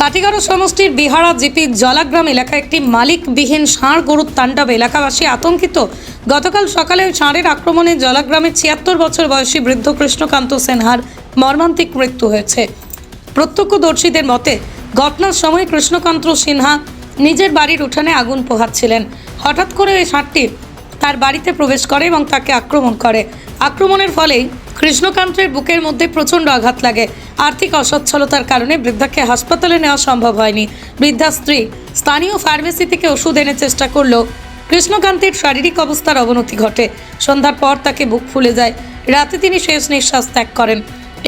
ভাটিগারো সমষ্টির বিহারা জিপি জলাগ্রাম এলাকায় একটি মালিকবিহীন ষাঁড় গরুর তাণ্ডবে। এলাকাবাসী আতঙ্কিত। গতকাল সকালে ষাঁড়ের আক্রমণে জলাগ্রামের ছিয়াত্তর বছর বয়সী বৃদ্ধ কৃষ্ণকান্ত সিনহার মর্মান্তিক মৃত্যু হয়েছে। প্রত্যক্ষদর্শীদের মতে, ঘটনার সময় কৃষ্ণকান্ত সিনহা নিজের বাড়ির উঠানে আগুন পোহাচ্ছিলেন। হঠাৎ করে ওই ষাঁড়টি তার বাড়িতে প্রবেশ করে এবং তাকে আক্রমণ করে। আক্রমণের ফলেই কৃষ্ণকান্তের বুকের মধ্যে প্রচণ্ড আঘাত লাগে। আর্থিক অসচ্ছলতার কারণে বৃদ্ধাকে হাসপাতালে নেওয়া সম্ভব হয়নি। বৃদ্ধা স্ত্রী স্থানীয় ফার্মেসি থেকে ওষুধ এনে চেষ্টা করলেও কৃষ্ণকান্তের শারীরিক অবস্থার অবনতি ঘটে। সন্ধ্যার পর তাকে বুক ফুলে যায়। রাতে তিনি শেষ নিঃশ্বাস ত্যাগ করেন।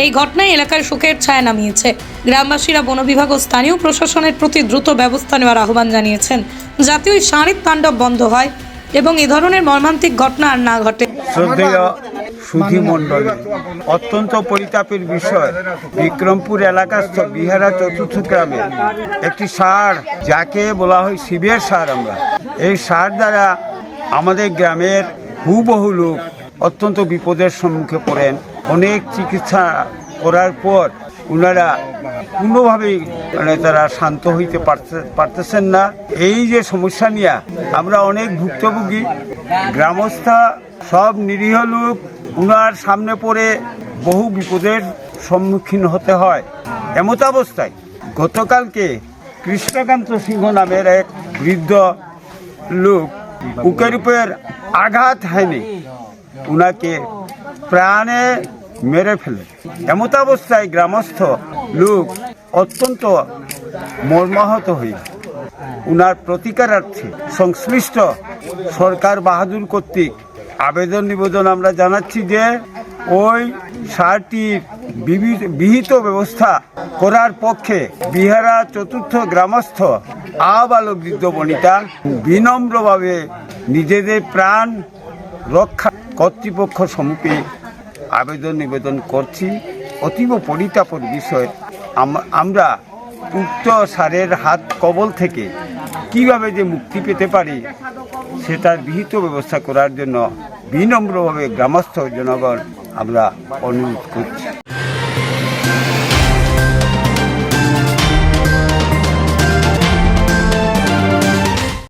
এই ঘটনায় এলাকায় শোকের ছায়া নামিয়েছে। গ্রামবাসীরা বন বিভাগ ও স্থানীয় প্রশাসনের প্রতি দ্রুত ব্যবস্থা নেওয়ার আহ্বান জানিয়েছেন। যাতে ওই ষাঁড়ের তাণ্ডব বন্ধ হয় এবং এ ধরনের মর্মান্তিক ঘটনা আর না ঘটে। শ্রদ্ধেয় সুধী অত্যন্ত পরিতাপের বিষয়, বিক্রমপুর এলাকাস্থ বিহারা চতুর্থ গ্রামে একটি সার, যাকে বলা হয় শিবের সার আমরা। এই সার দ্বারা আমাদের গ্রামের হুবহু লোক অত্যন্ত বিপদের সম্মুখে পড়েন। অনেক চিকিৎসা করার পর ওনারা কোনোভাবেই মানে তারা শান্ত হইতে পারতে- পারতেছেন না। এই যে সমস্যা নিয়ে আমরা অনেক ভুক্তভোগী, গ্রামস্থা সব নিরীহ লোক উনার সামনে পড়ে বহু বিপদের সম্মুখীন হতে হয়। এমত অবস্থায় গতকালকে কৃষ্ণকান্ত সিংহ নামের এক বৃদ্ধ লোক বুকের উপর আঘাত হয়নি উনাকে প্রাণে মেরে ফেলে। এমত অবস্থায় গ্রামস্থ লোক অত্যন্ত মর্মাহত হয়ে উনার প্রতিকারার্থে সংশ্লিষ্ট সরকার বাহাদুর কর্তৃক আবেদন নিবেদন আমরা জানাচ্ছি যে ওই সারটির বিহিত ব্যবস্থা করার পক্ষে বিহারা চতুর্থ গ্রামস্থ আবালো বৃদ্ধ বনিতা বিনম্রভাবে নিজেদের প্রাণ রক্ষা কর্তৃপক্ষ সম্মুখে আবেদন নিবেদন করছি। অতীব পরিতাপর বিষয় আম- আমরা উক্ত সারের হাত কবল থেকে কীভাবে যে মুক্তি পেতে পারি, সেটার বিহিত ব্যবস্থা করার জন্য বিনম্রভাবে গ্রামস্থ জনগণ আমরা অনুরোধ করছি।